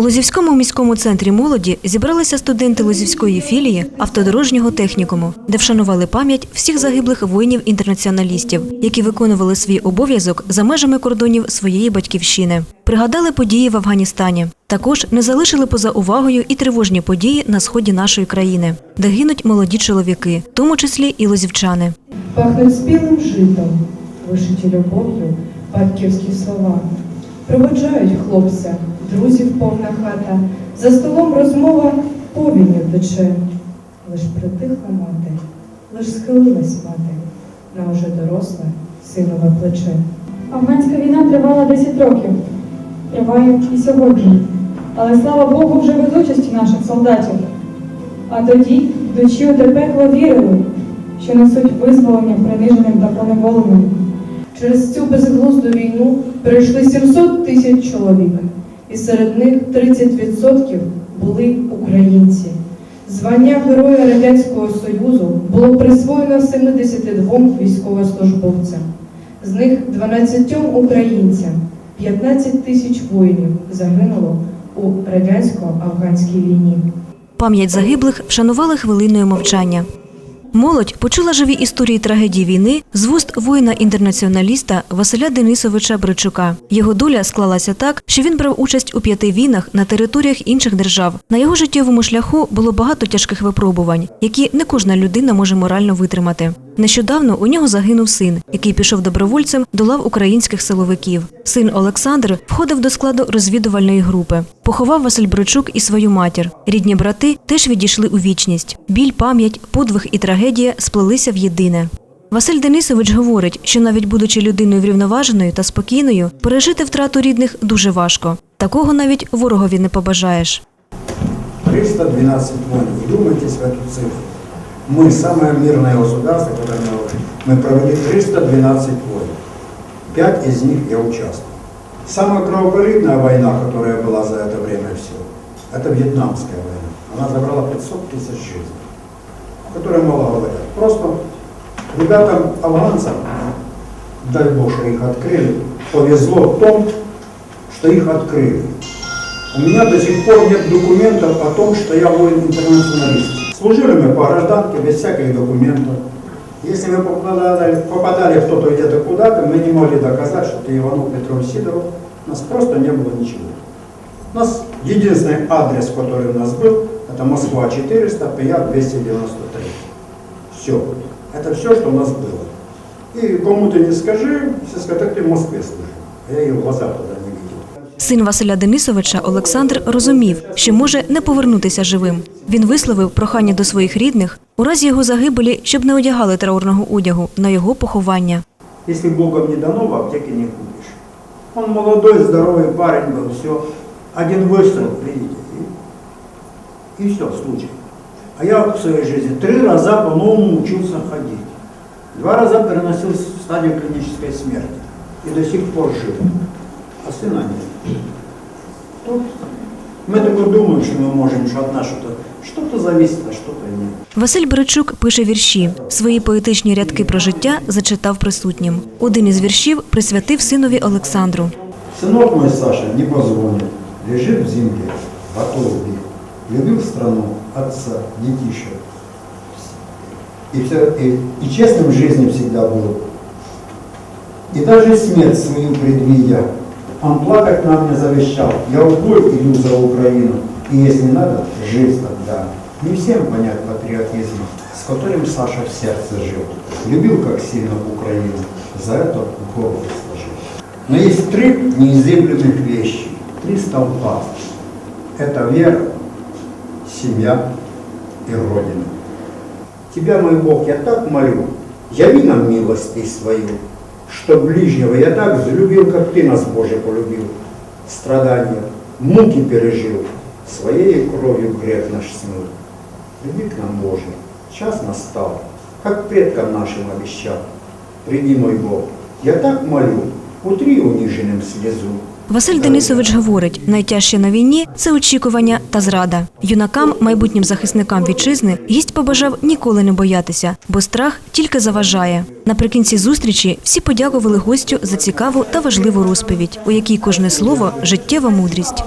У Лозівському міському центрі молоді зібралися студенти Лозівської філії автодорожнього технікуму, де вшанували пам'ять всіх загиблих воїнів-інтернаціоналістів, які виконували свій обов'язок за межами кордонів своєї батьківщини. Пригадали події в Афганістані. Також не залишили поза увагою і тривожні події на сході нашої країни, де гинуть молоді чоловіки, в тому числі і лозівчани. Пахнуть спілим житом, вишиті любов'ю, батьківські слова. Проводжають хлопця, друзів повна хата, за столом розмова повінню тече. Лиш притихла мати, лиш схилилась мати на уже доросле синове плече. Афганська війна тривала 10 років. Триває і сьогодні. Але слава Богу, вже без участі наших солдатів. А тоді душі у пекло вірили, що несуть визволення приниженим та поневоленим. Через цю безглузду війну прийшли 700 тисяч чоловік, і серед них 30% були українці. Звання Героя Радянського Союзу було присвоєно 72 військовослужбовцям, з них 12 українцям, 15 тисяч воїнів загинуло у радянсько-афганській війні. Пам'ять загиблих вшанували хвилиною мовчання. Молодь почула живі історії трагедії війни з вуст воїна-інтернаціоналіста Василя Денисовича Бричука. Його доля склалася так, що він брав участь у п'яти війнах на територіях інших держав. На його життєвому шляху було багато тяжких випробувань, які не кожна людина може морально витримати. Нещодавно у нього загинув син, який пішов добровольцем до лав українських силовиків. Син Олександр входив до складу розвідувальної групи. Поховав Василь Бричук і свою матір. Рідні брати теж відійшли у вічність. Біль, пам'ять, подвиг і трагедія сплелися в єдине. Василь Денисович говорить, що навіть будучи людиною врівноваженою та спокійною, пережити втрату рідних дуже важко. Такого навіть ворогові не побажаєш. 312 войн. Вдумайтесь в эту цифру. Мы самое мирное государство, которое мы, говорим. мы провели 312 войн. Пять из них я участвовал. Самая кровопролитная война, которая была за это время все, это Вьетнамская война. Она забрала 500 тысяч жизней, о которой мало говорят. Просто ребятам афганцам, дай Бог, что их открыли, повезло в том, что их открыли. У меня до сих пор нет документов о том, что я воин-интернационалист. Служили мы по гражданке без всяких документов. Если мы попадали, попадали в кто-то где-то куда-то, мы не могли доказать, что ты Иванов Петров Сидоров. У нас просто не было ничего. У нас единственный адрес, который у нас был, это Москва 400, ПЯ 293. Все. Это все, что у нас было. И кому ты не скажи, все скажут, так ты в Москве служил. А я ее в глаза туда не видел. Син Василя Денисовича Олександр розумів, що може не повернутися живим. Він висловив прохання до своїх рідних у разі його загибелі, щоб не одягали траурного одягу на його поховання. Если Богом не дано, в аптеке не купишь. Он молодой, здоровый парень был, все. Один выстрел, видите, и, и все, случай. А я в своей жизни три раза по-новому учился ходить. Два раза переносил в стадию клинической смерти. И до сих пор жив. А сына нет. Тут мы только думаем, что мы можем, что от нас что-то, что-то зависит, а что-то нет. Василь Беречук пише вірші. Свої поетичні рядки про життя зачитав присутнім. Один із віршів присвятив синові Олександру. Сынок мой Саша не позвонит, лежит в земле, готов бил. Любил страну, отца, детище. И, все, и, и честным в жизни всегда был. И даже смерть свою предвидя, он плакать нам не завещал. Я в бой иду за Украину, и если надо, жизнь отдам. Не всем понять патриотизм, с которым Саша в сердце жил. Любил как сильно Украину, за это голову сложил. Но есть три неизъявленных вещи, три столпа. Это вера, семья и Родина. Тебя, мой Бог, я так молю, яви нам милость свою, что ближнего я так взлюбил, как Ты нас, Боже, полюбил. Страдания, муки пережил, своей кровью грех наш смыл. Приди к нам, Боже, час настал, как предкам нашим обещал. Приди, мой Бог, я так молю, утри униженным слезу. Василь Денисович говорить, найтяжче на війні це очікування та зрада. Юнакам, майбутнім захисникам вітчизни, гість побажав ніколи не боятися, бо страх тільки заважає. Наприкінці зустрічі всі подякували гостю за цікаву та важливу розповідь, у якій кожне слово життєва мудрість.